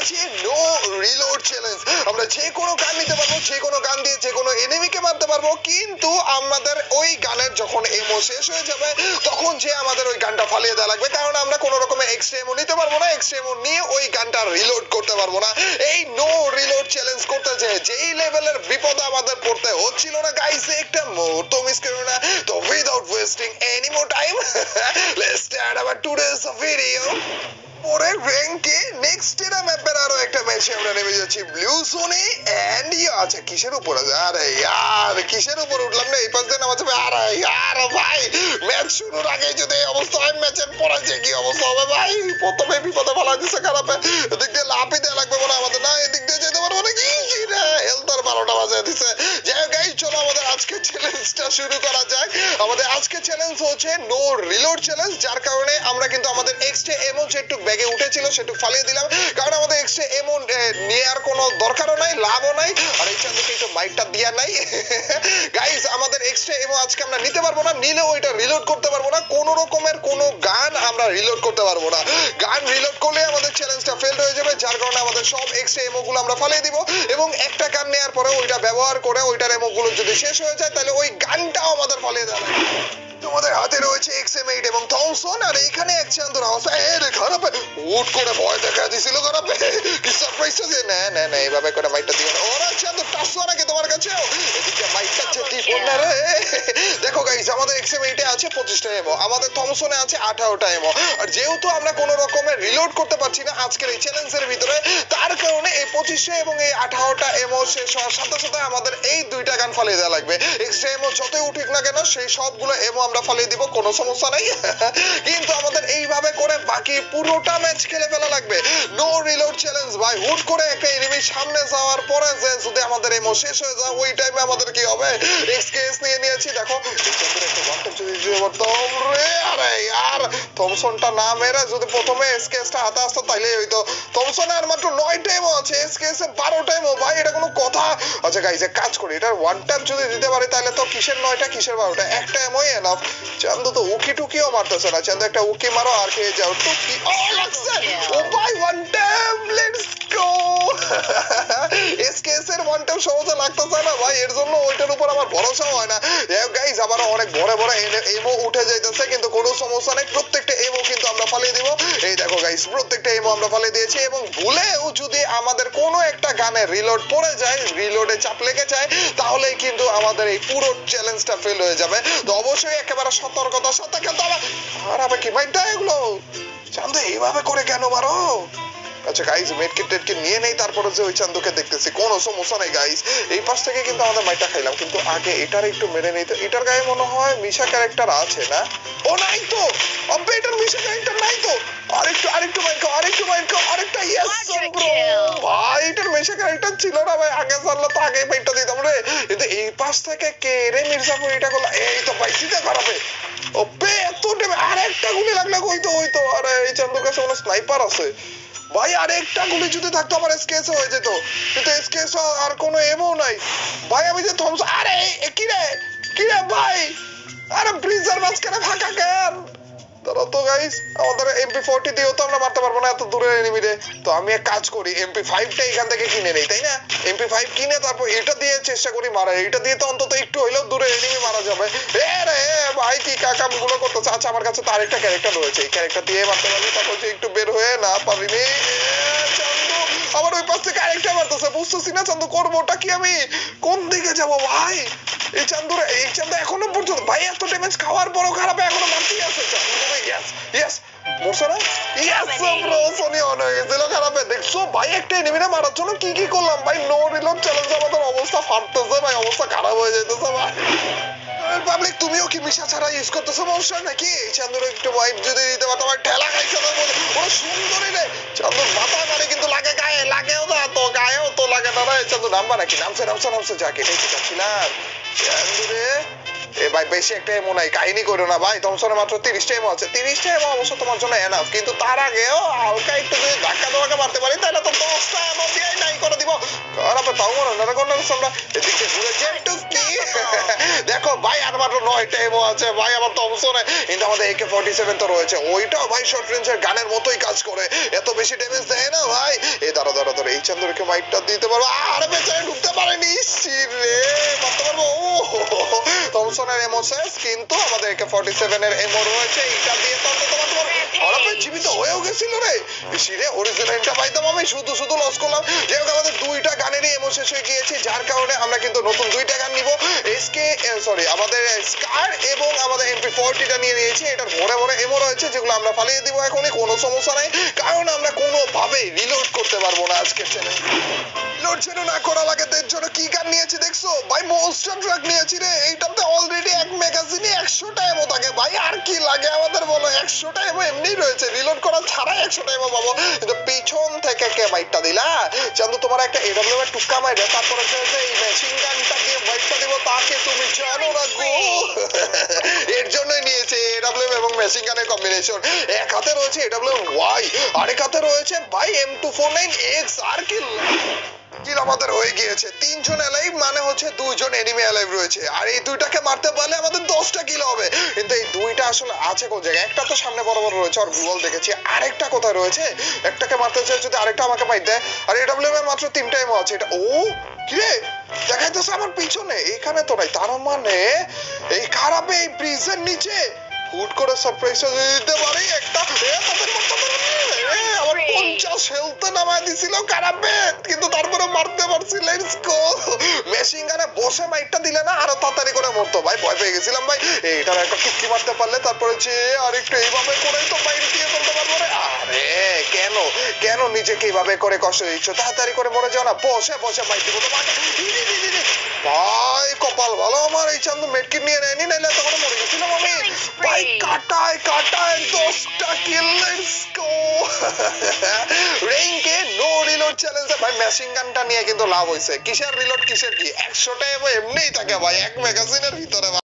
আছি no reload challenge আমরা যে কোনো গান নিতে পারব, যে কোনো গান দিয়ে যে কোনো এনিমিকে মারতে পারব, কিন্তু আমাদের ওই গানের যখন এমো শেষ হয়ে যাবে, তখন যে আমাদের ওই গানটা ফালিয়ে দেওয়া লাগবে, কারণ আমরা কোনো রকমের এক্সট্রা নিতে পারব না এক্সট্রা নিয়ে ওই গানটা রিলোড করতে পারব না। এই নো রিলোড চ্যালেঞ্জ করতে যে যেই লেভেলের বিপদ আমাদের পড়তে হচ্ছিল না গাইস একটা মুহূর্ত মিস করো না। তো without wasting any more time let's start our today's video পরের র্যাঙ্কে নেক্সট এরা ম্যাপের আরও একটা ম্যাচে আমরা নেমে যাচ্ছি। ব্লু সোনি এন্ড ইয়া আচ্ছা কিসের উপর আছে? আরে ইয়ার, কিসের উপর উঠলাম না এই পাশ দিয়ে আমার সাথে আরে ইয়ার ভাই ম্যাচ শুরুর আগে যদি এই অবস্থা হয় ম্যাচের পরে যে কি অবস্থা হবে ভাই? প্রথমে বিপদে ফেলা দিছে খারাপ। এদিক দিয়ে লাফিতে লাগবে বলে আমাদের। না, এদিক দিয়ে যেতে পারব আজকে চ্যালেঞ্জ হচ্ছে নো রিলোড চ্যালেঞ্জ যার কারণে আমরা কিন্তু আমাদের এক্সট্রা এমন যেটু ব্যাগে উঠেছিল সেটু ফালিয়ে দিলাম। কারণ আমাদের এক্সট্রা এমন নেওয়ার কোনো দরকারও নাই, লাভও নাই। আর এই চান্দুকে একটু মাইকটা দেওয়া নাই। গাইস আমাদের এক্সট্রা এমো আজকে আমরা নিতে পারব না, নিলেও ওইটা রিলোড করতে পারব না, কোনো রকমের কোনো গান আমরা রিলোড করতে পারব না। গান রিলোড করলে আমাদের চ্যালেঞ্জটা ফেল হয়ে যাবে, যার কারণে আমাদের সব এক্সট্রা এমো গুলো আমরা ফালিয়ে দিব এবং একটা গান নেওয়ার পরে ওইটা ব্যবহার করে ওইটার এমো গুলো যদি শেষ হয়ে যায়, তাহলে ওই গানটাও আমাদের ফালিয়ে দেওয়া তোমাদের হাতে রয়েছে এক্সএম8 এবং থমসন আর এখানে এক চান্দুর অবস্থা এ রে খারাপ উঠ করে ভয় দেখা দিছিল খারাপ। কি সারপ্রাইজ না না না এইভাবে করে মাইকটা দিও ওরা তোমার কাছে? এদিকে মাইকটা যে দিব রে। দেখো গাইস আমাদের এক্সএম8 এ আছে 25টা এমো আমাদের থমসনে আছে 18টা এমো আর যেহেতু আমরা কোনো রকমের রিলোড করতে পারছি না আজকের এই চ্যালেঞ্জের ভিতরে তার কারণে এই 25টা এবং এই 18টা এমো শেষ হওয়ার সাথে সাথে আমাদের এই দুইটা গান ফালিয়ে দেওয়া লাগবে। এক্সট্রা এমো যতই উঠুক না কেন সেই সবগুলো এমো আমরা ফালিয়ে দিব কোনো সমস্যা নাই। কিন্তু আমাদের এইভাবে করে বাকি পুরোটা ম্যাচ খেলে ফেলা লাগবে। নো রিলোড চ্যালেঞ্জ ভাই। হুট করে একটা এনিমির সামনে যাওয়ার পরে যে যদি আমাদের এমো শেষ হয়ে যায়, ওই টাইমে আমাদের কি হবে? এক্সকেএস নিয়ে নিয়েছি, দেখো। থমসনটা না মেরে যদি প্রথমে এসকেএসটা হাতে আসতো তাইলে হইতো। থমসনে আর মাত্র নয় টাইমও আছে এসকেএস এ বারো টাইমও ভাই, এটা কোনো কথা? আচ্ছা গাইজ এক কাজ করি, এটার ওয়ান ট্যাপ যদি দিতে পারি তাহলে তো কিসের নয়টা, কিসের বারোটা? একটা এমই এনাফ চান্দু তো উকি টুকিও মারতেছে না। চান্দু, একটা উকি মারো আর খেয়ে যাও। টুকি। ও লাগছে! ও ভাই one tap let's go SKS এর ওয়ান ট্যাপ সহজে লাগতেছে না ভাই, এর জন্য ওইটার উপর আমার ভরসা হয় না। গাইজ আবার অনেক বড় বড় এমো উঠে যাইতেছে, কিন্তু কোনো সমস্যা নেই। প্রত্যেকটা এমো কিন্তু আমরা ফালিয়ে দিব। এই দেখো গাইস প্রত্যেকটা এমো আমরা ফালিয়ে দিয়েছি এবং ভুলেও যদি আমাদের কোনো একটা গানে রিলোড পড়ে যায় রিলোডে চাপ লেগে যায়, তাহলেই কিন্তু আমাদের এই পুরো চ্যালেঞ্জটা ফেল হয়ে যাবে। তো অবশ্যই একেবারে সতর্কতার সাথে খেলতে হবে। আর আবার কি মাইটা এগুলো চান্দু এইভাবে করে কেন মারো? আচ্ছা গাইস মেডকিট টেডকিট নিয়ে নেই তারপরে যে ওই চান্দুকে দেখতেছি। কোনো সমস্যা নেই গাইস এই পাশ থেকে কিন্তু আমাদের মাইটা খাইলাম কিন্তু আগে এটার একটু মেরে নেই। তো এটার গায়ে মনে হয় মিশা ক্যারেক্টার আছে না? ও নাই তো! আব্বে এটার মিশা ক্যারেক্টার নাই তো! আরেকটু আরেকটু মাইর খাও আরেকটু মাইর খাও আরেকটা ইয়েস. ভাই এটার মিশা ক্যারেক্টার ছিল না ভাই। আগে জানলে তো আগে মাইটা দিতাম রে। কিন্তু এই পাশ থেকে কে রে মির্জাপুর এটা করল? এই তো পাইছি তো খারাপে। ও বে এত আরেকটা গুলি লাগলে হইতো হইতো আরে এই চান্দুর কাছে স্নাইপার আছে। ভাই আর একটা গুলি যদি থাকতো, আমার এসকেএস হয়ে যেত। কিন্তু এসকেএস আর কোনো এমও নাই। ভাই, আমি যে থমস আরে কি রে? কি রে ভাই? আরে ব্রিজের মাঝখানে ফাঁকা কেন? তারা তো গাইস আমাদের এমপি ফোরটি দিয়েও তো আমরা মারতে পারব না, এত দূরের এনিমি রে। তো আমি এক কাজ করি এমপি ফাইভটা এখান থেকে কিনে নেই, তাই না? এমপি ফাইভ কিনে তারপর এটা দিয়ে চেষ্টা করি মারা এটা দিয়ে তো অন্তত একটু হইলেও দূরে এনিমি মারা যাবে। এ রে ভাই, কি কাকামগুলো করতেছে? আচ্ছা আমার কাছে তো আরেকটা ক্যারেক্টার রয়েছে। এই ক্যারেক্টার দিয়ে মারতে পারব, তারপর যে একটু বের হয়ে না পারিনি আবার ওই পাশ থেকে আরেকটা মারতেছে, বুঝতেছি না চান্দু, করবোটা কি আমি? কোন দিকে যাব ভাই? এই চান্দুর এই চান্দু এখনও পর্যন্ত ভাই এত ড্যামেজ খাওয়ার পরও খারাপ এখনও মারতেই আছে। ইয়েস ইয়েস মরছে না? ইয়েস ব্রো সোনি অন হয়ে গেছিল খারাপে। দেখছ ভাই একটা এনিমিটা মারার জন্য কি কি করলাম? ভাই নো রিলোড চ্যালেঞ্জ আমাদের অবস্থা ফাটতেছে ভাই অবস্থা খারাপ হয়ে যাইতেছে ভাই। পাবলিক তুমিও কি মিশা ছাড়া ইউজ করতেছো মনস্টার নাকি? চান্দুর একটু ওয়াইপ যদি দিতে পারতো আমার ঠেলা খাইছে তো বলে। ওরা সুন্দরী রে। চান্দুর মাথা মারে কিন্তু লাগে গায়ে লাগেও না তো গায়েও তো লাগে না রে। চান্দু নাম্বার নাকি? নামছে নামছে যাক ছিলাম চান্দু রে এ ভাই, বেশি একটা এমো নাই, কাহিনী করো না ভাই থমসনে মাত্র আছে। অবশ্য তোমার জন্য এনাফ কিন্তু তার আগেও হালকা একটু যদি ধাক্কা ধাক্কা মারতে পারি, তাহলে তো দশটা এমো দিয়ে নাই করে দিব। তাও মনে না কোন এদিকে ঘুরে যেটু কি দেখো ভাই, আর মাত্র আছে। ভাই, আমার থমসনে কিন্তু আমাদের একে ফর্টি সেভেন তো রয়েছে। ওইটাও ভাই শর্ট রেঞ্জের গানের মতোই কাজ করে। এত বেশি ড্যামেজ দেয় না ভাই। এই দাঁড়া দাঁড়া এই চান্দুরকে মাইকটা দিতে পারব। আর বেচারে ঢুকতে পারেনি। রে, মারতে পারব। থমসনের এমোসেস কিন্তু আমাদের একে ফর্টি সেভেন এর রয়েছে, এইটা দিয়ে তো হরপে জীবিত হয়েও গেছিল রে। সিরে অরিজিনালটা পাইতাম আমি, শুধু শুধু লস করলাম। আমাদের দুইটা গানেরই শেষ হয়ে গিয়েছে, যার কারণে আমরা কিন্তু নতুন দুইটা গান নিব। এসকে সরি আমাদের স্কার এবং আমাদের এমপি নিয়ে নিয়েছি, এটার ভরে ভরে রয়েছে, যেগুলো আমরা ফালিয়ে দিব এখনই, কোনো সমস্যা নাই। কারণ আমরা কোনোভাবেই রিলোড করতে পারব না আজকের চ্যানেল লোড ছিল না করা লাগে এর জন্য কি গান নিয়েছি দেখছ? ভাই মনস্টার ট্রাক নিয়েছি রে এইটাতে অলরেডি এক ম্যাগাজিনে একশোটা এমো থাকে ভাই আর কি লাগে আমাদের বলো? একশোটা এমো এমনি রয়েছে রিলোড করা ছাড়াই একশোটা এমো পাবো। কিন্তু পিছন থেকে কে বাইকটা দিলা চান্দু তোমার একটা এডব্লিউ এর টুকা মাইরে তারপর এই মেশিন গানটা দিয়ে বাইকটা দিব তাকে তুমি জানো না গো। এর জন্যই নিয়েছে এডব্লিউ এবং মেশিন গানের কম্বিনেশন এক হাতে রয়েছে এডব্লিউ ওয়াই আরেক হাতে রয়েছে ভাই M two four nine X R কি কিল আমাদের হয়ে গিয়েছে। তিনজন অ্যালাইভ মানে হচ্ছে দুইজন এনিমি অ্যালাইভ রয়েছে। আর এই দুইটাকে মারতে পারলে আমাদের দশটা কিল হবে। কিন্তু এই দুইটা আসলে আছে কোন জায়গায়? একটা তো সামনে বরাবর রয়েছে, আর গুগল দেখেছি। আরেকটা কোথায় রয়েছে? একটাকে মারতে চাই যদি আরেকটা আমাকে মাইট দেয়। আর এডব্লিউ এর মাত্র তিনটা এমো আছে। এটা ও! কিরে? দেখাইতেছে আমার পিছনে। এখানে তো নাই। তার মানে এই খারাপে এই ব্রিজের নিচে। হুট করে সারপ্রাইজ দিতে পারি। একটা আমার পঞ্চাশ হেলতে নামায় দিছিল খারাপে। মারতে পারছি লেটস গো মেশিন গানে বসে মাইকটা দিলে না আরও তাড়াতাড়ি করে মরতো। ভাই ভয় পেয়ে গেছিলাম ভাই। এইটার একটা টুকি মারতে পারলে তারপরে যে আর একটু এইভাবে করেই তো বাইরে দিয়ে ফেলতে পারব রে। আরে কেন? কেন নিজেকে এইভাবে করে কষ্ট দিচ্ছ? তাড়াতাড়ি করে মরে যাও না। বসে বসে মাইক দিব। তোমাকে। ভাই কপাল ভালো আমার। এই চান্দু মেটকিট নিয়ে নেয়নি নাইলে তখন মরে গেছিলাম আমি। ভাই কাটায় কাটায় দশটা কিল লেটস গো রেইনকে নো চ্যালেঞ্জে ভাই মেশিন গানটা নিয়ে কিন্তু লাভ হইছে। কিসের রিলোড কিসের কি? একশোটা এমনিই থাকে ভাই, এক ম্যাগাজিনের ভিতরে